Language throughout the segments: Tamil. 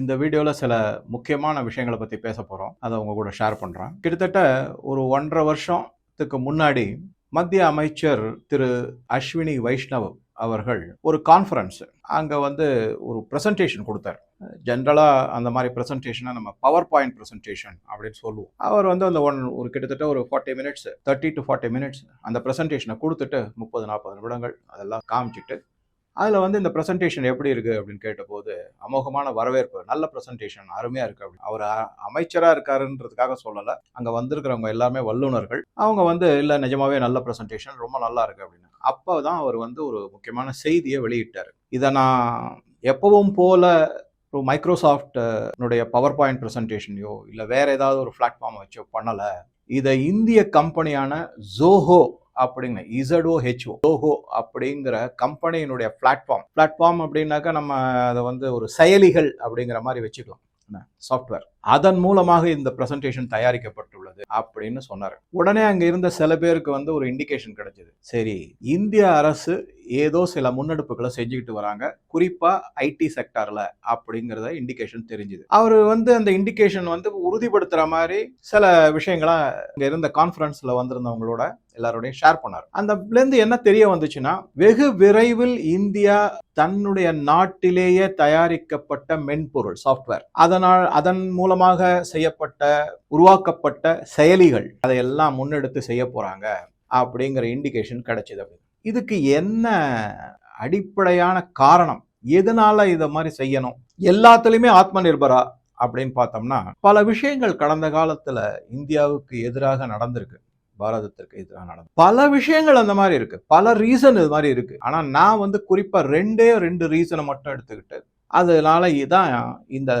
இந்த வீடியோவில் சில முக்கியமான விஷயங்களை பற்றி பேச போகிறோம் அதை உங்கள் கூட ஷேர் பண்ணுறேன் கிட்டத்தட்ட ஒரு ஒன்றரை வருஷத்துக்கு முன்னாடி மத்திய அமைச்சர் திரு அஸ்வினி வைஷ்ணவ் அவர்கள் ஒரு கான்ஃபரன்ஸ் அங்கே வந்து ஒரு ப்ரெசன்டேஷன் கொடுத்தார். ஜென்ரலாக அந்த மாதிரி ப்ரெசன்டேஷனை நம்ம பவர் பாயிண்ட் ப்ரெசன்டேஷன் அப்படின்னு சொல்லுவோம். அவர் வந்து அந்த ஒன் ஒரு கிட்டத்தட்ட ஒரு forty minutes thirty to forty minutes அந்த ப்ரெசன்டேஷனை கொடுத்துட்டு முப்பது நாற்பது நிமிடங்கள் அதெல்லாம் காமிச்சிட்டு அதில் வந்து இந்த ப்ரெசன்டேஷன் எப்படி இருக்குது அப்படின்னு கேட்டபோது அமோகமான வரவேற்பு நல்ல ப்ரெசன்டேஷன் அருமையாக இருக்குது அப்படின்னு. அவர் அமைச்சராக இருக்காருன்றதுக்காக சொல்லலை. அங்கே வந்திருக்கிறவங்க எல்லாமே வல்லுநர்கள். அவங்க வந்து இல்லை நிஜமாவே நல்ல ப்ரெசன்டேஷன் ரொம்ப நல்லா இருக்குது அப்படின்னு. அப்போ தான் அவர் வந்து ஒரு முக்கியமான செய்தியை வெளியிட்டார். இதை நான் எப்பவும் போல ஒரு பவர் பாயிண்ட் ப்ரெசன்டேஷனையோ இல்லை வேற ஏதாவது ஒரு பிளாட்ஃபார்ம் வச்சோ பண்ணலை. இதை இந்திய கம்பெனியான ஜோஹோ அப்படிங்கிற இசடோ ஹெச்ஓ டோஹோ அப்படிங்கிற கம்பெனியினுடைய பிளாட்ஃபார்ம் பிளாட்ஃபார்ம் அப்படின்னாக்கா நம்ம அதை வந்து ஒரு செயலிகள் அப்படிங்கிற மாதிரி வச்சுக்கலாம். சாஃப்ட்வேர் அதன் மூலமாக இந்த பிரசன்டேஷன் தயாரிக்கப்பட்டுள்ளது அப்படின்னு சொன்னார். உடனே அங்க இருந்த சில பேருக்கு வந்து ஒரு இண்டிகேஷன் கிடைச்சது. சரி இந்திய அரசு ஏதோ சில முன்னெடுப்புகளை செஞ்சுக்கிட்டு வராங்க. குறிப்பாக ஐடி செக்டார்ல அப்படிங்கிறத இண்டிகேஷன் தெரிஞ்சுது. அவர் வந்து அந்த இண்டிகேஷன் வந்து உறுதிப்படுத்துற மாதிரி சில விஷயங்களாம் இங்கே இருந்த கான்ஃபரன்ஸ்ல வந்திருந்தவங்களோட எல்லாரோடையும் ஷேர் பண்ணார். அந்த என்ன தெரிய வந்துச்சுன்னா வெகு விரைவில் இந்தியா தன்னுடைய நாட்டிலேயே தயாரிக்கப்பட்ட மென்பொருள் சாஃப்ட்வேர் அதனால் அதன் மூலமாக செய்யப்பட்ட உருவாக்கப்பட்ட செயலிகள் அதையெல்லாம் முன்னெடுத்து செய்ய போறாங்க அப்படிங்கிற இண்டிகேஷன் கிடைச்சது. இதுக்கு என்ன அடிப்படையான காரணம்? எதனால இதை மாதிரி செய்யணும்? எல்லாத்துலேயுமே ஆத்ம நிர்பரா அப்படின்னு பார்த்தோம்னா பல விஷயங்கள் கடந்த காலத்தில் இந்தியாவுக்கு எதிராக நடந்திருக்கு. பாரதத்திற்கு எதிராக நடந்து. பல விஷயங்கள் அந்த மாதிரி இருக்கு. பல ரீசன் இது மாதிரி இருக்கு. ஆனா நான் வந்து குறிப்பா ரெண்டே ரெண்டு ரீசனை மட்டும் எடுத்துக்கிட்டு அதனால இதான் இந்த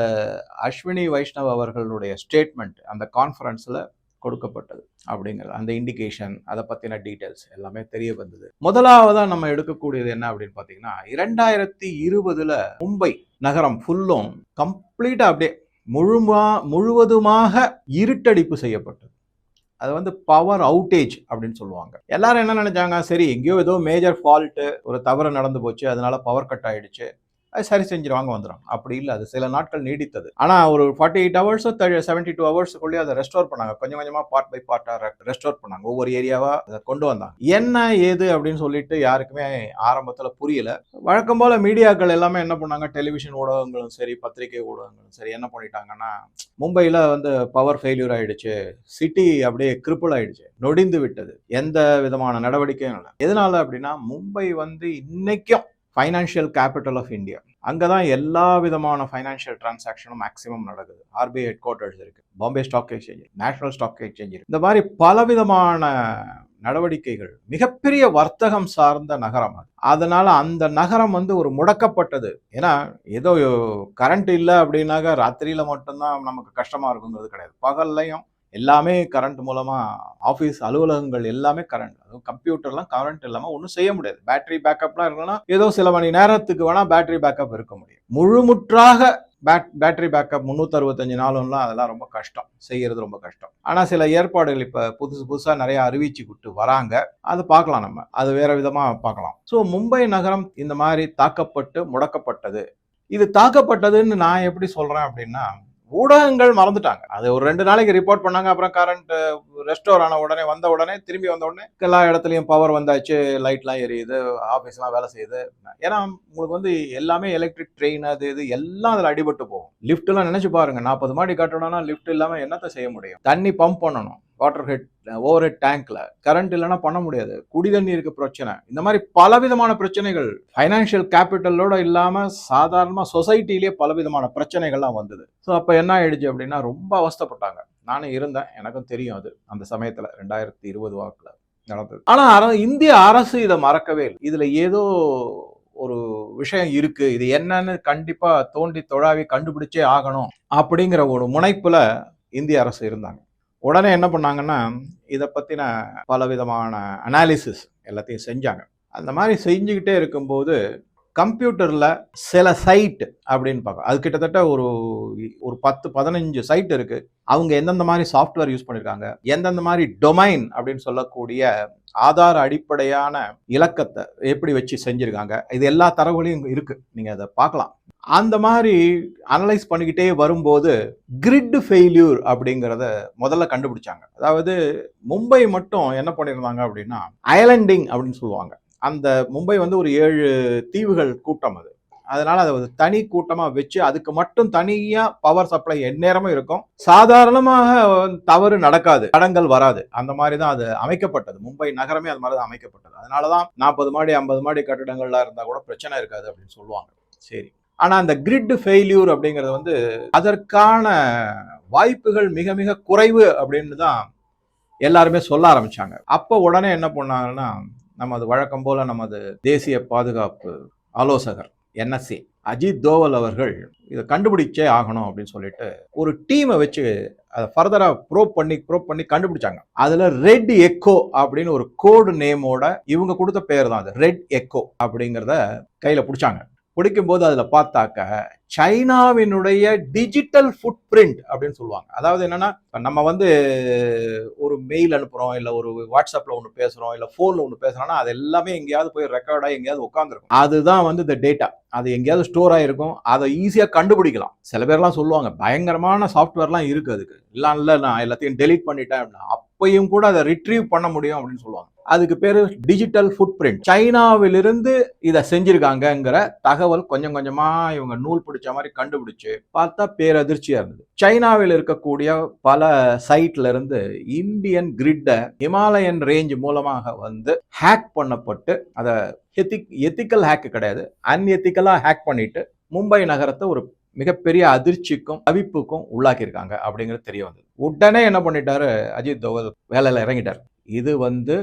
அஸ்வினி வைஷ்ணவ் அவர்களுடைய ஸ்டேட்மெண்ட் அந்த கான்ஃபரன்ஸில் கொடுக்கப்பட்டது அப்படிங்கிறது. அந்த இண்டிகேஷன் அதை பற்றின டீட்டெயில்ஸ் எல்லாமே தெரிய வந்தது. முதலாவதாக நம்ம எடுக்கக்கூடியது என்ன அப்படின்னு பார்த்தீங்கன்னா இரண்டாயிரத்தி இருபதில் மும்பை நகரம் ஃபுல்லும் கம்ப்ளீட்டாக அப்படியே முழுமா முழுவதுமாக இருட்டடிப்பு செய்யப்பட்டது. அது வந்து பவர் அவுட்டேஜ் அப்படின்னு சொல்லுவாங்க. எல்லாரும் என்ன நினைச்சாங்க? சரி எங்கேயோ ஏதோ மேஜர் ஃபால்ட்டு ஒரு தவறு நடந்து போச்சு அதனால பவர் கட் ஆயிடுச்சு. அது சரி செஞ்சிருவாங்க வந்துடும் அப்படி இல்லை அது சில நாட்கள் நீடித்தது. ஆனால் ஒரு ஃபார்ட்டி எயிட் ஹவர்ஸோ செவன்டி டூ ஹவர்ஸுக்குள்ளேயே அதை ரெஸ்டோர் பண்ணாங்க. கொஞ்சம் கொஞ்சமாக பார்ட் பை பார்ட்டாக ரெஸ்டோர் பண்ணாங்க. ஒவ்வொரு ஏரியாவாக அதை கொண்டு வந்தாங்க. என்ன ஏது அப்படின்னு சொல்லிட்டு யாருக்குமே ஆரம்பத்தில் புரியல. வழக்கம் போல் மீடியாக்கள் எல்லாமே என்ன பண்ணாங்க? டெலிவிஷன் ஊடகங்களும் சரி பத்திரிகை ஊடகங்களும் சரி என்ன பண்ணிட்டாங்கன்னா மும்பையில் வந்து பவர் ஃபெயிலியர் ஆயிடுச்சு. சிட்டி அப்படியே கிரிப்பிள் ஆயிடுச்சு. நொடிந்து விட்டது. எந்த விதமான நடவடிக்கையும் இல்லை. எதனால அப்படின்னா மும்பை வந்து இன்னைக்கும் ஃபைனான்ஷியல் கேபிட்டல் ஆஃப் இந்தியா அங்கே தான் எல்லா விதமான ஃபைனான்ஷியல் டிரான்சாக்ஷனும் மேக்ஸிமம் நடக்குது. ஆர்பிஐ ஹெட் குவார்ட்டர்ஸ் இருக்குது Bombay stock exchange national stock exchange இந்த மாதிரி பலவிதமான நடவடிக்கைகள் மிகப்பெரிய வர்த்தகம் சார்ந்த நகரம் அது. அதனால அந்த நகரம் வந்து ஒரு முடக்கப்பட்டது. ஏன்னா ஏதோ கரண்ட் இல்லை அப்படின்னாக்க ராத்திரியில் மட்டும்தான் நமக்கு கஷ்டமாக இருக்குங்கிறது கிடையாது. பகல்லையும் எல்லாமே கரண்ட் மூலமா ஆஃபீஸ் அலுவலகங்கள் எல்லாமே கரண்ட் அதுவும் கம்ப்யூட்டர்லாம் கரண்ட் இல்லாமல் ஒன்றும் செய்ய முடியாது. பேட்டரி பேக்கப்லாம் இருக்கணும்னா ஏதோ சில மணி நேரத்துக்கு வேணால் பேட்டரி பேக்கப் இருக்க முடியும். முழுமுற்றாக பேட் பேட்டரி பேக்கப் முந்நூற்றறுபத்தஞ்சு நாளும்லாம் அதெல்லாம் ரொம்ப கஷ்டம். செய்கிறது ரொம்ப கஷ்டம். ஆனால் சில ஏற்பாடுகள் இப்போ புதுசு புதுசாக நிறைய அறிவிச்சு விட்டு வராங்க. அது பார்க்கலாம் நம்ம. அது வேற விதமாக பார்க்கலாம். ஸோ மும்பை நகரம் இந்த மாதிரி தாக்கப்பட்டு முடக்கப்பட்டது. இது தாக்கப்பட்டதுன்னு நான் எப்படி சொல்கிறேன் அப்படின்னா ஊடகங்கள் மறந்துட்டாங்க. அது ஒரு ரெண்டு நாளைக்கு ரிப்போர்ட் பண்ணாங்க அப்புறம் கரண்ட் ரெஸ்டோர் ஆன உடனே வந்த உடனே திரும்பி வந்த உடனே எல்லா இடத்துலையும் பவர் வந்தாச்சு லைட்லாம் எரியுது ஆஃபீஸ்லாம் வேலை செய்யுது. ஏன்னா உங்களுக்கு வந்து எல்லாமே எலக்ட்ரிக் ட்ரெயின் அது இது எல்லாம் அதில் அடிபட்டு போகும். லிஃப்ட்லாம் நினைச்சு பாருங்க. நாற்பது மாடி கட்டணும்னா லிஃப்ட் இல்லாமல் என்னத்தை செய்ய முடியும்? தண்ணி பம்ப் பண்ணணும். வாட்டர் ஹெட் ஓவர் ஹெட் டேங்க்ல கரண்ட் இல்லைன்னா பண்ண முடியாது. குடி தண்ணீருக்கு பிரச்சனை. இந்த மாதிரி பலவிதமான பிரச்சனைகள் ஃபைனான்சியல் கேபிட்டலோட இல்லாம சாதாரணமா சொசைட்டிலேயே பலவிதமான பிரச்சனைகள்லாம் வந்தது. ஸோ அப்போ என்ன ஆயிடுச்சு அப்படின்னா ரொம்ப அவஸ்தப்பட்டாங்க. நானும் இருந்தேன். எனக்கும் தெரியும் அது. அந்த சமயத்துல ரெண்டாயிரத்தி இருபது வாக்குல நடந்தது. ஆனா இந்திய அரசு இதை மறக்கவே இல்லை. இதுல ஏதோ ஒரு விஷயம் இருக்கு. இது என்னன்னு கண்டிப்பா தோண்டி தொழாவி கண்டுபிடிச்சே ஆகணும் அப்படிங்கிற ஒரு முனைப்புல இந்திய அரசு இருந்தாங்க. உடனே என்ன பண்ணாங்கன்னா இதை பற்றின பலவிதமான அனாலிசிஸ் எல்லாத்தையும் செஞ்சாங்க. அந்த மாதிரி செஞ்சுக்கிட்டே இருக்கும்போது கம்ப்யூட்டரில் சில சைட் அப்படின்னு பார்க்க அது கிட்டத்தட்ட ஒரு ஒரு பத்து பதினஞ்சு சைட் இருக்குது அவங்க எந்தெந்த மாதிரி சாஃப்ட்வேர் யூஸ் பண்ணியிருக்காங்க எந்தெந்த மாதிரி டொமைன் அப்படின்னு சொல்லக்கூடிய ஆதார அடிப்படையான இலக்கத்தை எப்படி வச்சு செஞ்சுருக்காங்க இது எல்லா தரவுகளையும் இருக்குது நீங்கள் அதை பார்க்கலாம். அந்த மாதிரி அனலைஸ் பண்ணிக்கிட்டே வரும்போது கிரிட் ஃபெயில்யூர் அப்படிங்கிறத முதல்ல கண்டுபிடிச்சாங்க. அதாவது மும்பை மட்டும் என்ன பண்ணியிருந்தாங்க அப்படின்னா அயலண்டிங் அப்படின்னு சொல்லுவாங்க. அந்த மும்பை வந்து ஒரு ஏழு தீவுகள் கூட்டம் அது. அதனால அதை ஒரு தனி கூட்டமாக வச்சு அதுக்கு மட்டும் தனியாக பவர் சப்ளை எந்நேரமும் இருக்கும். சாதாரணமாக தவறு நடக்காது. தடங்கள் வராது. அந்த மாதிரி தான் அது அமைக்கப்பட்டது. மும்பை நகரமே அது மாதிரி தான் அமைக்கப்பட்டது. அதனாலதான் நாற்பது மாடி ஐம்பது மாடி கட்டிடங்கள்லாம் இருந்தால் கூட பிரச்சனை இருக்காது அப்படின்னு சொல்லுவாங்க. சரி. ஆனால் அந்த கிரிட் ஃபெயில்யூர் அப்படிங்கிறது வந்து அதற்கான வாய்ப்புகள் மிக மிக குறைவு அப்படின்னு தான் எல்லாருமே சொல்ல ஆரம்பிச்சாங்க. அப்போ உடனே என்ன பண்ணாங்கன்னா நமது வழக்கம் போல நமது தேசிய பாதுகாப்பு ஆலோசகர் என்எஸ்சி அஜித் தோவல் அவர்கள் இதை கண்டுபிடிச்சே ஆகணும் அப்படின்னு சொல்லிட்டு ஒரு டீமை வச்சு அதை ஃபர்தராக ப்ரோப் பண்ணி ப்ரோப் பண்ணி கண்டுபிடிச்சாங்க. அதில் ரெட் எக்கோ அப்படின்னு ஒரு கோடு நேமோட இவங்க கொடுத்த பேர் தான் அது ரெட் எக்கோ அப்படிங்கிறத கையில் பிடிச்சாங்க. பிடிக்கும்போது அதில் பார்த்தாக்க சைனாவினுடைய டிஜிட்டல் ஃபுட் பிரிண்ட் அப்படின்னு சொல்லுவாங்க. அதாவது என்னென்னா நம்ம வந்து ஒரு மெயில் அனுப்புகிறோம் இல்லை ஒரு வாட்ஸ்அப்பில் ஒன்று பேசுகிறோம் இல்லை ஃபோனில் ஒன்று பேசுகிறோம்னா அது எல்லாமே எங்கேயாவது போய் ரெக்கார்டாக எங்கேயாவது உட்காந்துருக்கும் அதுதான் வந்து இந்த டேட்டா அது எங்கேயாவது ஸ்டோர் ஆகிருக்கும் அதை ஈஸியாக கண்டுபிடிக்கலாம். சில பேர்லாம் சொல்லுவாங்க பயங்கரமான சாஃப்ட்வேர்லாம் இருக்குது அதுக்கு. இல்லை இல்லை நான் எல்லாத்தையும் டெலீட் பண்ணிட்டேன் அப்படின்னா அப்பையும் கூட அதை ரிட்ரீவ் பண்ண முடியும் அப்படின்னு சொல்லுவாங்க. அதுக்கு பேர் டிஜிட்டல் ஃபுட் பிரிண்ட் சைனாவிலிருந்து இதை செஞ்சிருக்காங்கங்கிற தகவல் கொஞ்சம் கொஞ்சமா இவங்க நூல் பிடிச்ச மாதிரி கண்டுபிடிச்சு பார்த்தா பேரதிர்ச்சியா இருந்தது. சைனாவில் இருக்கக்கூடிய பல சைட்ல இருந்து இந்தியன் கிரிட்டை ஹிமாலயன் ரேஞ்ச் மூலமாக வந்து ஹேக் பண்ணப்பட்டு அதை எத்திக் எத்திக்கல் ஹேக் கிடையாது. அன்எத்திக்கலாக ஹேக் பண்ணிட்டு மும்பை நகரத்தை ஒரு மிகப்பெரிய அதிர்ச்சிக்கும் அவிப்புக்கும் உள்ளாக்கியிருக்காங்க அப்படிங்கிறது தெரிய வந்தது. உடனே என்ன பண்ணிட்டாரு? அஜித் தோவல் வேலையில் இறங்கிட்டார். இது வந்து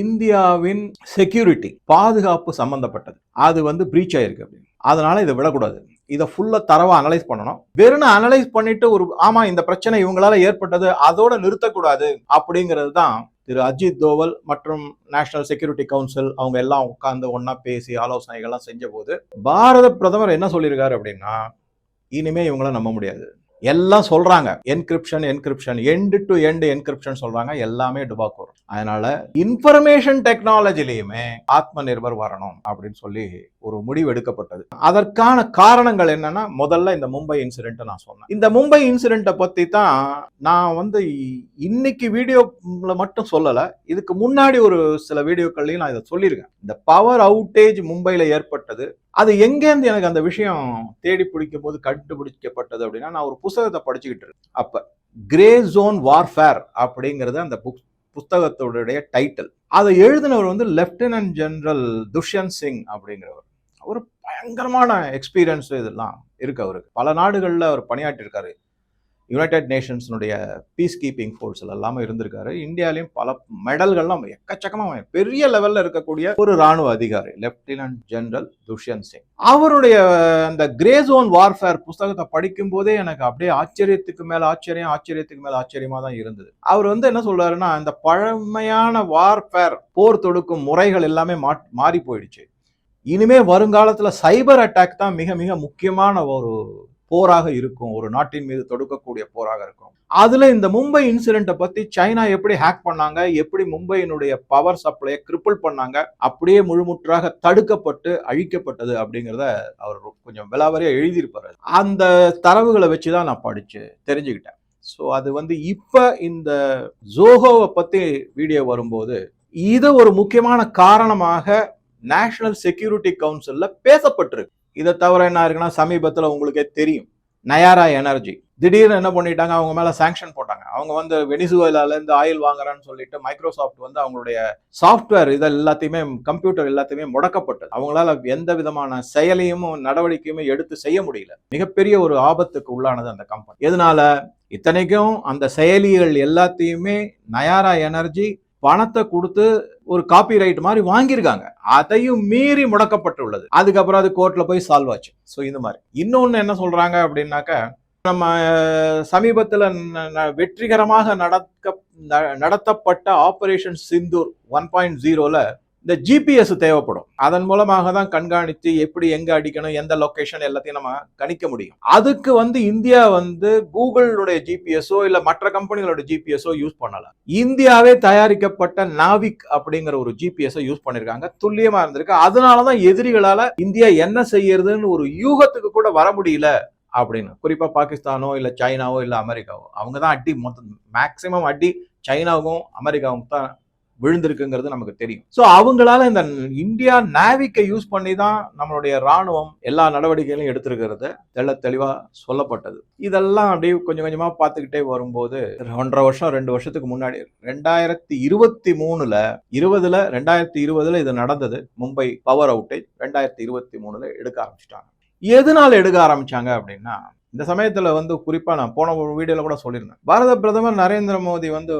இந்தியாவின் செக்யூரிட்டி பாதுகாப்பு சம்பந்தப்பட்டது. அது வந்து பிரீச் ஆயிருக்கு அப்படின்னு. அதனால இதை விடக்கூடாது. இதை ஃபுல்லாக தரவாக அனலைஸ் பண்ணணும். வெறும் அனலைஸ் பண்ணிட்டு ஒரு ஆமா இந்த பிரச்சனை இவங்களால ஏற்பட்டது அதோட நிறுத்தக்கூடாது அப்படிங்கிறது தான் திரு அஜித் தோவல் மற்றும் நேஷனல் செக்யூரிட்டி கவுன்சில் அவங்க எல்லாம் உட்காந்து ஒன்னா பேசி ஆலோசனைகள்லாம் செஞ்ச போது பாரத பிரதமர் என்ன சொல்லியிருக்காரு அப்படின்னா இனிமே இவங்கள நம்ப முடியாது. எல்லாம் சொல்றாங்க. Encryption encryption end to end encryption சொல்றாங்க. எல்லாமே டுபாக்கூர் அதனால இன்ஃபர்மேஷன் டெக்னாலஜிலையுமே ஆத்ம நிர்பர் வரணும் அப்படின்னு சொல்லி ஒரு முடிவு எடுக்கப்பட்டது. அதற்கான காரணங்கள் என்னன்னா முதல்ல இந்த மும்பை இன்சிடென்ட் நான் சொன்னேன். இந்த மும்பை இன்சிடென்ட்டை பத்தி தான் நான் வந்து இன்னைக்கு வீடியோல மட்டும் சொல்லல. இதுக்கு முன்னாடி ஒரு சில வீடியோக்கள்லையும் நான் இதை சொல்லியிருக்கேன். இந்த பவர் அவுட்டேஜ் மும்பையில ஏற்பட்டது. அது எங்கேருந்து எனக்கு அந்த விஷயம் தேடி பிடிக்கும் போது கண்டுபிடிக்கப்பட்டது அப்படின்னா நான் ஒரு புஸ்தகத்தை படிச்சுக்கிட்டு இருக்கு. அப்ப கிரே ஜோன் வார்ஃபேர் அப்படிங்கிறது அந்த புக் புத்தகத்தோடைய டைட்டில் அதை எழுதினவர் வந்து லெப்டினன்ட் ஜெனரல் துஷ்யந்த் சிங் அப்படிங்கிறவர். அவர் பயங்கரமான எக்ஸ்பீரியன்ஸ் இதெல்லாம் இருக்கு அவருக்கு. பல நாடுகளில் அவர் பணியாற்றிருக்காரு. யுனைடெட் நேஷன்ஸினுடைய பீஸ் கீப்பிங் ஃபோர்ஸில் எல்லாமே இருந்திருக்காரு. இந்தியாலையும் பல மெடல்கள்லாம் எக்கச்சக்கமாக பெரிய லெவலில் இருக்கக்கூடிய ஒரு ராணுவ அதிகாரி லெப்டினன்ட் ஜெனரல் துஷ்யந்த் சிங் அவருடைய அந்த கிரே ஜோன் வார்ஃபேர் புஸ்தகத்தை படிக்கும் போதே எனக்கு அப்படியே ஆச்சரியத்துக்கு மேலே ஆச்சரியம் ஆச்சரியத்துக்கு மேலே ஆச்சரியமாக தான் இருந்தது. அவர் வந்து என்ன சொல்றாருன்னா இந்த பழமையான வார்ஃபேர் போர் தொடுக்கும் முறைகள் எல்லாமே மாறி போயிடுச்சு. இனிமே வருங்காலத்தில் சைபர் அட்டாக் தான் மிக மிக முக்கியமான ஒரு போராக இருக்கும். ஒரு நாட்டின் மீது தொடுக்கக்கூடிய போராக இருக்கும். அதுல இந்த மும்பை இன்சிடென்ட்டை பத்தி சைனா எப்படி ஹேக் பண்ணாங்க? எப்படி மும்பையினுடைய பவர் சப்ளையை கிரிப்பிள் பண்ணாங்க? அப்படியே முழுமுற்றாக தடுக்கப்பட்டு அழிக்கப்பட்டது அப்படிங்கிறத அவர் கொஞ்சம் விலாவரியா எழுதியிருப்பாரு. அந்த தரவுகளை வச்சுதான் நான் படிச்சு தெரிஞ்சுக்கிட்டேன். ஸோ அது வந்து இப்ப இந்த ஜோஹோவை பத்தி வீடியோ வரும்போது இது ஒரு முக்கியமான காரணமாக நேஷனல் செக்யூரிட்டி கவுன்சில்ல பேசப்பட்டிருக்கு. இதை தவிர என்ன இருக்குன்னா சமீபத்தில் உங்களுக்கே தெரியும். நயாரா எனர்ஜி. திடீர்னு என்ன பண்ணிட்டாங்க அவங்க மேலே சாங்ஷன் போட்டாங்க. அவங்க வந்து வெனிசுவேலாலேருந்து ஆயில் வாங்குறேன்னு சொல்லிட்டு மைக்ரோசாஃப்ட் வந்து அவங்களுடைய சாஃப்ட்வேர் இதை எல்லாத்தையுமே கம்ப்யூட்டர் எல்லாத்தையுமே முடக்கப்பட்டது. அவங்களால எந்த விதமான செயலையும் நடவடிக்கையுமே எடுத்து செய்ய முடியல. மிகப்பெரிய ஒரு ஆபத்துக்கு உள்ளானது அந்த கம்பெனி எதனால? இத்தனைக்கும் அந்த செயலிகள் எல்லாத்தையுமே நயாரா எனர்ஜி பணத்தை கொடுத்து ஒரு காப்பி ரைட் மாதிரி வாங்கியிருக்காங்க. அதையும் மீறி முடக்கப்பட்டுள்ளது. அதுக்கப்புறம் அது கோர்ட்ல போய் சால்வ் ஆச்சு. ஸோ இந்த மாதிரி. இன்னொன்னு என்ன சொல்றாங்க அப்படின்னாக்க நம்ம சமீபத்தில் வெற்றிகரமாக நடக்க நடத்தப்பட்ட ஆபரேஷன் சிந்தூர் ஒன் பாயிண்ட் ஜீரோல இந்த ஜிபிஎஸ் தேவைப்படும். அதன் மூலமாக தான் கண்காணித்து எப்படி எங்க அடிக்கணும் எந்த லொக்கேஷன் எல்லாத்தையும் நம்ம கணிக்க முடியும். அதுக்கு வந்து இந்தியா வந்து கூகுளுடைய ஜிபிஎஸ்ஓ இல்ல மற்ற கம்பெனிகளோட ஜிபிஎஸ்ஓ யூஸ் பண்ணல. இந்தியாவே தயாரிக்கப்பட்ட நாவிக் அப்படிங்கிற ஒரு ஜிபிஎஸ் யூஸ் பண்ணிருக்காங்க. துல்லியமா இருந்திருக்கு. அதனாலதான் எதிரிகளால இந்தியா என்ன செய்யறதுன்னு ஒரு யூகத்துக்கு கூட வர முடியல அப்படின்னு. குறிப்பா பாகிஸ்தானோ இல்ல சைனாவோ இல்ல அமெரிக்காவோ. அவங்க தான் அடி மொத்தம் மேக்சிமம் அடி சைனாவுக்கும் அமெரிக்காவுக்கும் தான் விழுந்திருக்குங்கிறது நமக்கு தெரியும். ஸோ அவங்களால இந்த இந்தியா நேவிக்கை யூஸ் பண்ணி தான் நம்மளுடைய ராணுவம் எல்லா நடவடிக்கைகளையும் எடுத்திருக்கிறது தெள்ள தெளிவாக சொல்லப்பட்டது. இதெல்லாம் அப்படியே கொஞ்சம் கொஞ்சமாக பார்த்துக்கிட்டே வரும்போது ஒன்றரை வருஷம் ரெண்டு வருஷத்துக்கு முன்னாடி ரெண்டாயிரத்தி இருபத்தி மூணுல இருபதுல ரெண்டாயிரத்தி இருபதுல இது நடந்தது. மும்பை பவர் அவுட்டேஜ் ரெண்டாயிரத்தி இருபத்தி மூணுல எடுக்க ஆரம்பிச்சிட்டாங்க. எதனால் எடுக்க ஆரம்பிச்சாங்க அப்படின்னா இந்த சமயத்தில் வந்து குறிப்பாக நான் போன ஒரு வீடியோவில் கூட சொல்லியிருந்தேன். பாரத பிரதமர் நரேந்திர மோடி வந்து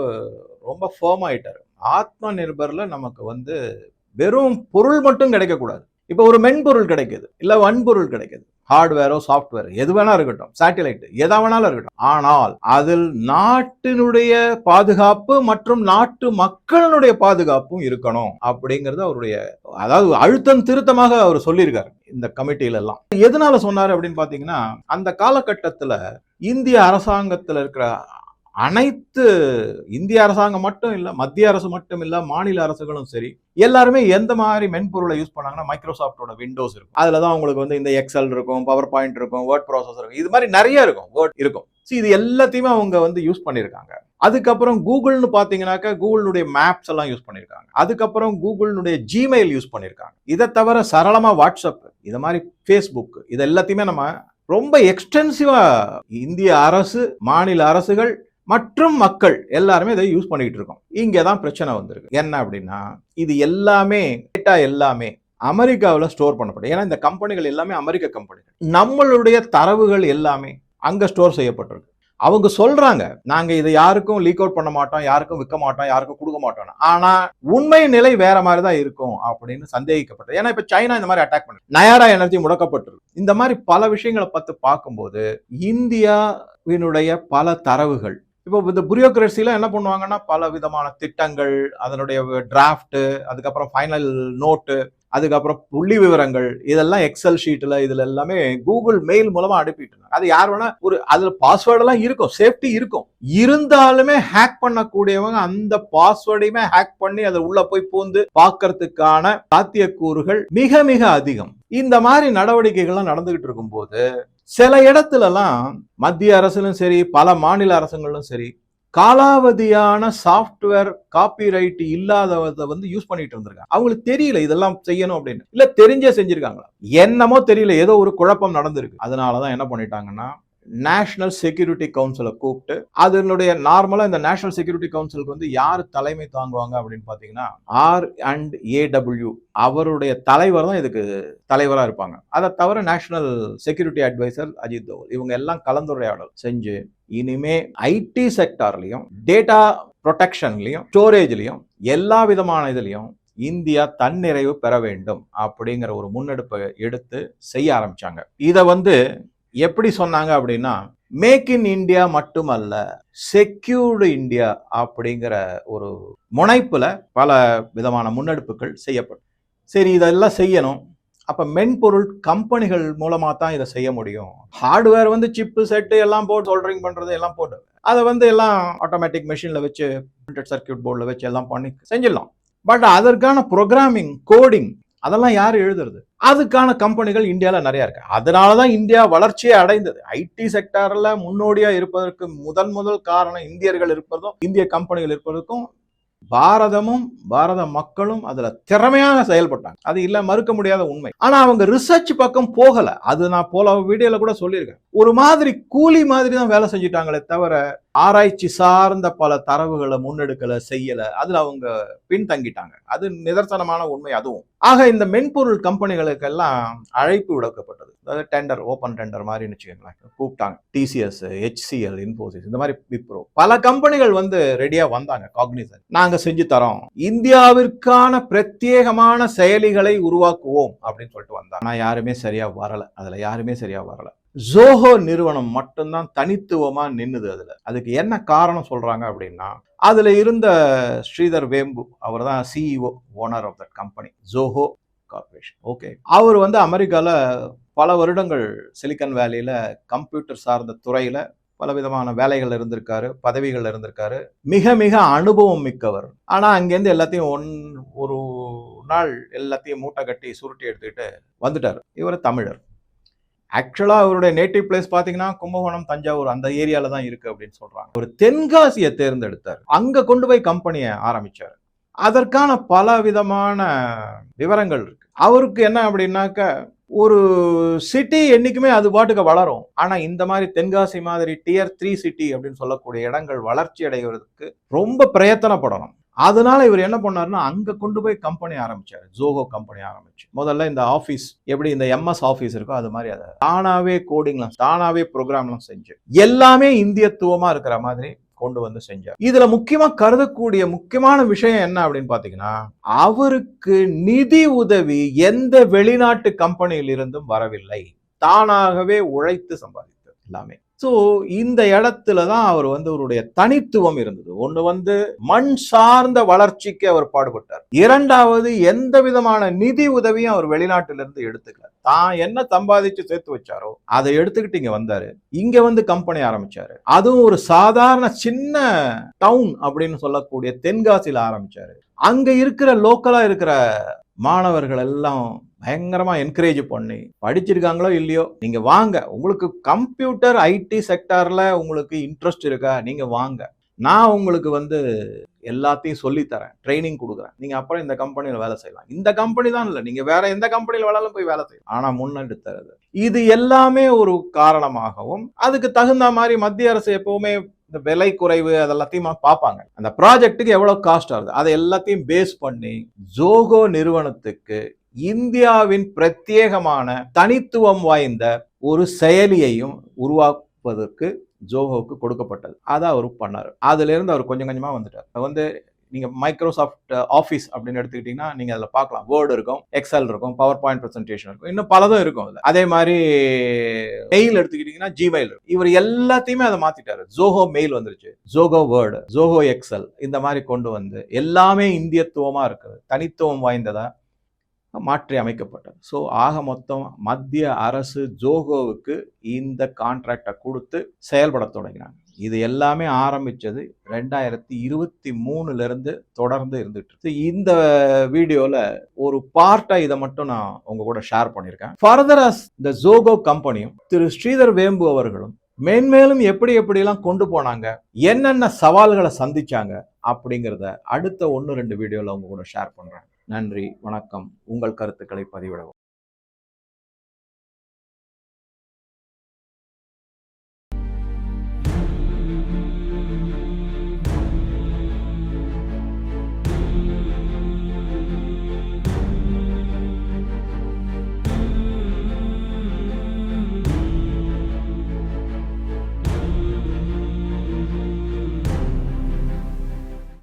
ரொம்ப ஃபேம் ஆயிட்டார். ஆத்ம நிர்பரில் நமக்கு வந்து வெறும் பொருள் மட்டும் கிடைக்கக்கூடாது. இப்போ ஒரு மென்பொருள் கிடைக்குது இல்லை வன்பொருள் கிடைக்குது. ஹார்ட்வேரோ சாஃப்ட்வேர் எது வேணா இருக்கட்டும் சேட்டலைட் எதா வேணாலும் இருக்கட்டும். ஆனால் அதில் நாட்டினுடைய பாதுகாப்பு மற்றும் நாட்டு மக்களினுடைய பாதுகாப்பும் இருக்கணும் அப்படிங்கிறது அவருடைய அதாவது அழுத்தம் திருத்தமாக அவர் சொல்லியிருக்காரு இந்த கமிட்டியில எல்லாம் எதனால சொன்னாரு அப்படின்னு பாத்தீங்கன்னா அந்த காலகட்டத்துல இந்திய அரசாங்கத்தில் இருக்கிற அனைத்து இந்திய அரசாங்கம் மட்டும் இல்லை மத்திய அரசு மட்டும் இல்லை மாநில அரசுகளும் சரி எல்லாருமே எந்த மாதிரி மென்பொருளை யூஸ் பண்ணாங்கன்னா மைக்ரோசாஃப்டோட விண்டோஸ் இருக்கும். அதில் தான் உங்களுக்கு வந்து இந்த எக்ஸல் இருக்கும் பவர் பாயிண்ட் இருக்கும் வேர்ட் ப்ராசஸ் இருக்கும். இது மாதிரி நிறைய இருக்கும் வேர்ட் இருக்கும். ஸோ இது எல்லாத்தையுமே அவங்க வந்து யூஸ் பண்ணியிருக்காங்க அதுக்கப்புறம் கூகுள்னு பார்த்தீங்கன்னாக்கா கூகுளுடைய மேப்ஸ் எல்லாம் யூஸ் பண்ணியிருக்காங்க அதுக்கப்புறம் கூகுளுடைய ஜிமெயில் யூஸ் பண்ணியிருக்காங்க இதை தவிர சரளமாக வாட்ஸ்அப் இது மாதிரி ஃபேஸ்புக் இது எல்லாத்தையுமே நம்ம ரொம்ப எக்ஸ்டென்சிவா இந்திய அரசு மாநில அரசுகள் மற்றும் மக்கள் எல்லாருமே இதை யூஸ் பண்ணிக்கிட்டு இருக்கோம் இங்கே தான் பிரச்சனை வந்திருக்கு. என்ன அப்படின்னா இது எல்லாமே டேட்டா எல்லாமே அமெரிக்காவில் ஸ்டோர் பண்ணப்படும் ஏன்னா இந்த கம்பெனிகள் எல்லாமே அமெரிக்க கம்பெனிகள் நம்மளுடைய தரவுகள் எல்லாமே அங்கே ஸ்டோர் செய்யப்பட்டிருக்கு. அவங்க சொல்றாங்க நாங்க இதை யாருக்கும் லீக் அவுட் பண்ண மாட்டோம் யாருக்கும் விற்க மாட்டோம் யாருக்கும் கொடுக்க மாட்டோம் ஆனா உண்மை நிலை வேற மாதிரி தான் இருக்கும் அப்படின்னு சந்தேகிக்கப்பட்டது. ஏன்னா இப்ப சைனா இந்த மாதிரி அட்டாக் பண்ணு நயாரா எனர்ஜி முடக்கப்பட்டிருக்கு. இந்த மாதிரி பல விஷயங்களை பார்த்து பார்க்கும்போது இந்தியாவினுடைய பல தரவுகள் இப்போ இந்த புரியோக்ரஸில என்ன பண்ணுவாங்கன்னா பல விதமான திட்டங்கள் அதனுடைய டிராஃப்ட்டு அதுக்கப்புறம் ஃபைனல் நோட்டு அதுக்கப்புறம் புள்ளி விவரங்கள் இதெல்லாம் எக்ஸல் ஷீட்டில் இதில் எல்லாமே கூகுள் மெயில் மூலமாக அனுப்பிட்டு அது யார் வேணா ஒரு அதில் பாஸ்வேர்டெல்லாம் இருக்கும் சேஃப்டி இருக்கும். இருந்தாலுமே ஹேக் பண்ணக்கூடியவங்க அந்த பாஸ்வேர்டையுமே ஹேக் பண்ணி அதை உள்ள போய் பூந்து பார்க்கறதுக்கான சாத்தியக்கூறுகள் மிக மிக அதிகம். இந்த மாதிரி நடவடிக்கைகள்லாம் நடந்துகிட்டு இருக்கும்போது சில இடத்துலலாம் மத்திய அரசுலும் சரி பல மாநில அரசுகளும் சரி காலாவதியான சாஃப்ட்வேர் காப்பி ரைட் இல்லாததை வந்து யூஸ் பண்ணிட்டு இருந்திருக்காங்க அவங்களுக்கு தெரியல இதெல்லாம் செய்யணும் அப்படின்னு. இல்ல தெரிஞ்சே செஞ்சிருக்காங்களா? என்னமோ தெரியல. ஏதோ ஒரு குழப்பம் நடந்திருக்கு. அதனாலதான் என்ன பண்ணிட்டாங்கன்னா நேஷனல் செக்யூரிட்டி கவுன்சிலை கூப்பிட்டு அதனுடைய நார்மலாக இந்த நேஷனல் செக்யூரிட்டி கவுன்சிலுக்கு வந்து யார் தலைமை தாங்குவாங்க அப்படின்னு பார்த்தீங்கன்னா ஆர் அண்ட் ஏடபிள்யூ அவருடைய தலைவர் தான் இதுக்கு தலைவராக இருப்பாங்க. அதை தவிர national security advisor Ajit Doval. இவங்க எல்லாம் கலந்துரையாடல் செஞ்சு இனிமே ஐடி செக்டார்லையும் டேட்டா ப்ரொடெக்ஷன்லையும் ஸ்டோரேஜ்லையும் எல்லா விதமான இதுலையும் இந்தியா தன்னிறைவு பெற வேண்டும் அப்படிங்கிற ஒரு முன்னெடுப்பை எடுத்து செய்ய ஆரம்பிச்சாங்க. இதை வந்து எப்படி சொன்னாங்க அப்படின்னா மேக் இன் இந்தியா மட்டுமல்ல செக்யூர்டு இந்தியா அப்படிங்கிற ஒரு முனைப்பில் பல விதமான முன்னெடுப்புகள் செய்யப்படும். சரி இதெல்லாம் செய்யணும். அப்போ மென்பொருள் கம்பெனிகள் மூலமாக தான் இதை செய்ய முடியும். ஹார்ட்வேர் வந்து சிப்பு செட்டு எல்லாம் போட்டு சோல்டரிங் பண்ணுறது எல்லாம் போட்டு அதை வந்து எல்லாம் ஆட்டோமேட்டிக் மிஷினில் வச்சு பிரிண்டட் சர்க்கியூட் போர்டில் வச்சு எல்லாம் பண்ணி செஞ்சிடலாம். பட் அதற்கான ப்ரோக்ராமிங் கோடிங் அதெல்லாம் யார் எழுதுறது? அதுக்கான கம்பெனிகள் இந்தியாவில் நிறையா இருக்கு. அதனால தான் இந்தியா வளர்ச்சியை அடைந்தது. ஐடி செக்டாரில் முன்னோடியாக இருப்பதற்கு முதன் முதல் காரணம் இந்தியர்கள் இருப்பதும் இந்திய கம்பெனிகள் இருப்பதற்கும் பாரதமும் பாரத மக்களும் அதுல திறமையாக செயல்பட்டாங்க. அது இல்ல மறுக்க முடியாத உண்மை. ஆனா அவங்க ரிசர்ச் பக்கம் போகல. அது நான் போல வீடியோல கூட சொல்லியிருக்கேன். ஒரு மாதிரி கூலி மாதிரி தான் வேலை செஞ்சுட்டாங்களே தவிர ஆராய்ச்சி சார்ந்த பல தரவுகளை முன்னெடுக்கல செய்யல. அதுல அவங்க பின்தங்கிட்டாங்க. அது நிதர்சனமான உண்மை அதுவும். ஆக இந்த மென்பொருள் கம்பெனிகளுக்கெல்லாம் அழைப்பு விடுக்கப்பட்டது. அதாவது டெண்டர் ஓப்பன் டெண்டர் மாதிரின்னு வச்சுக்கோங்களேன் கூப்பிட்டாங்க. டிசிஎஸ் ஹெச்சிஎல் இன்ஃபோசிஸ் இந்த மாதிரி விப்ரோ பல கம்பெனிகள் வந்து ரெடியா வந்தாங்க காக்னிசன் நாங்க செஞ்சு தரோம். இந்தியாவிற்கான பிரத்யேகமான செயலிகளை உருவாக்குவோம் அப்படின்னு சொல்லிட்டு வந்தாங்க. ஆனா யாருமே சரியா வரல. அதுல யாருமே சரியா வரல. ஜோஹோ நிறுவனம் மட்டும்தான் தனித்துவமாக நின்னுது அதில். அதுக்கு என்ன காரணம் சொல்கிறாங்க அப்படின்னா அதில் இருந்த ஸ்ரீதர் வேம்பு அவர் தான் CEO owner of that company Zoho corporation okay அவர் வந்து அமெரிக்காவில் பல வருடங்கள் சிலிக்கன் வேலியில் கம்ப்யூட்டர் சார்ந்த துறையில் பலவிதமான வேலைகள் இருந்திருக்காரு பதவிகள் இருந்திருக்காரு. மிக மிக அனுபவம் மிக்கவர். ஆனால் அங்கேருந்து எல்லாத்தையும் ஒன் ஒரு நாள் எல்லாத்தையும் மூட்டை கட்டி சுருட்டி எடுத்துக்கிட்டு வந்துட்டார். இவர் தமிழர். ஆக்சுவலா அவருடைய நேட்டிவ் பிளேஸ் பாத்தீங்கன்னா கும்பகோணம் தஞ்சாவூர் அந்த ஏரியால தான் இருக்கு அப்படின்னு சொல்றாங்க. ஒரு தென்காசியை தேர்ந்தெடுத்தார். அங்க கொண்டு போய் கம்பெனியை ஆரம்பிச்சார். அதற்கான பல விதமான விவரங்கள் இருக்கு. அவருக்கு என்ன அப்படின்னாக்க ஒரு சிட்டி என்னைக்குமே அது பாட்டுக்கு வளரும். ஆனா இந்த மாதிரி தென்காசி மாதிரி டியர் த்ரீ சிட்டி அப்படின்னு சொல்லக்கூடிய இடங்கள் வளர்ச்சி அடைவதற்கு ரொம்ப பிரயத்தனப்படணும். அதனால இவர் என்ன பண்ணாருன்னா அங்க கொண்டு போய் கம்பெனி ஆரம்பிச்சாரு. ஜோகோ கம்பெனி ஆரம்பிச்சு. முதல்ல இந்த ஆபீஸ் எப்படி இந்த எம்எஸ் ஆபீஸ் இருக்கோ அது மாதிரி அதை தானாவே கோடிங்லாம் தானாவே ப்ரோக்ராம்லாம் செஞ்சு எல்லாமே இந்தியத்துவமா இருக்கிற மாதிரி கொண்டு வந்து செஞ்சார். இதுல முக்கியமா கருதக்கூடிய முக்கியமான விஷயம் என்ன அப்படின்னு பாத்தீங்கன்னா அவருக்கு நிதி உதவி எந்த வெளிநாட்டு கம்பெனியில் இருந்தும் வரவில்லை. தானாகவே உழைத்து சம்பாதித்தது எல்லாமே. ஸோ இந்த இடத்துல தான் அவர் வந்து அவருடைய தனித்துவம் இருந்தது. ஒன்று வந்து மண் சார்ந்த வளர்ச்சிக்கு அவர் பாடுபட்டார். இரண்டாவது எந்த விதமான நிதி உதவியும் அவர் வெளிநாட்டிலிருந்து எடுத்துக்கல. தான் என்ன சம்பாதிச்சு சேர்த்து வச்சாரோ அதை எடுத்துக்கிட்டு இங்க வந்தாரு. இங்க வந்து கம்பெனி ஆரம்பிச்சாரு. அதுவும் ஒரு சாதாரண சின்ன டவுன் அப்படின்னு சொல்லக்கூடிய தென்காசியில ஆரம்பிச்சாரு. அங்க இருக்கிற லோக்கலா இருக்கிற மாணவர்கள் எல்லாம் பயங்கரமாக என்கரேஜ் பண்ணி படிச்சிருக்காங்களோ இல்லையோ நீங்கள் வாங்க. உங்களுக்கு கம்ப்யூட்டர் ஐடி செக்டாரில் உங்களுக்கு இன்ட்ரெஸ்ட் இருக்கா நீங்கள் வாங்க. நான் உங்களுக்கு வந்து எல்லாத்தையும் சொல்லித்தரேன் ட்ரைனிங் கொடுக்குறேன். நீங்கள் அப்புறம் இந்த கம்பெனியில் வேலை செய்யலாம். இந்த கம்பெனி தான் இல்லை நீங்கள் வேற எந்த கம்பெனியில் வேணாலும் போய் வேலை செய்யலாம். ஆனால் முன்னெடுத்து தருது. இது எல்லாமே ஒரு காரணமாகவும் அதுக்கு தகுந்த மாதிரி மத்திய அரசு எப்பவுமே இந்த விலை குறைவு அதெல்லாத்தையும் பார்ப்பாங்க. அந்த ப்ராஜெக்ட்டுக்கு எவ்வளோ காஸ்ட் ஆகுது? அதை எல்லாத்தையும் பேஸ் பண்ணி ஜோகோ நிறுவனத்துக்கு இந்தியாவின் பிரத்யேகமான தனித்துவம் வாய்ந்த ஒரு செயலியையும் உருவாக்குவதற்கு ஜோஹோவுக்கு கொடுக்கப்பட்டது. அதை அவர் பண்ணார். அதுலேருந்து அவர் கொஞ்சம் கொஞ்சமாக வந்துட்டார். வந்து நீங்கள் மைக்ரோசாஃப்ட் ஆஃபீஸ் அப்படின்னு எடுத்துக்கிட்டிங்கன்னா நீங்கள் அதில் பார்க்கலாம். வேர்டு இருக்கும் எக்ஸல் இருக்கும் பவர் பாயிண்ட் ப்ரெசன்டேஷன் இருக்கும். இன்னும் பலதும் இருக்கும் அதில். அதே மாதிரி மெயில் எடுத்துக்கிட்டிங்கன்னா ஜிமெயில் இருக்கும். இவர் எல்லாத்தையுமே அதை மாற்றிட்டார் ஜோஹோ மெயில் வந்துருச்சு. ஜோகோ வேர்டு ஜோஹோ எக்ஸல் இந்த மாதிரி கொண்டு வந்து எல்லாமே இந்தியத்துவமாக இருக்குது. தனித்துவம் வாய்ந்ததாக மாற்றி அமைக்கப்பட்டது. ஸோ ஆக மொத்தம் மத்திய அரசு ஜோகோவுக்கு இந்த கான்ட்ராக்டை கொடுத்து செயல்பட தொடங்கினாங்க. இது எல்லாமே ஆரம்பித்தது ரெண்டாயிரத்தி இருபத்தி மூணுலேருந்து தொடர்ந்து இருந்துட்டு இருக்கு. இந்த வீடியோவில் ஒரு பார்ட்டாக இதை மட்டும் நான் உங்கள் கூட ஷேர் பண்ணியிருக்கேன். ஃபர்தரா இந்த ஜோகோ கம்பெனியும் திரு ஸ்ரீதர் வேம்பு அவர்களும் மேன்மேலும் எப்படி எப்படிலாம் கொண்டு போனாங்க என்னென்ன சவால்களை சந்திச்சாங்க அப்படிங்கிறத அடுத்த ஒன்று ரெண்டு வீடியோவில் உங்க கூட ஷேர் பண்ணுறாங்க நன்றி வணக்கம். உங்கள் கருத்துக்களை பதிவிடவும்.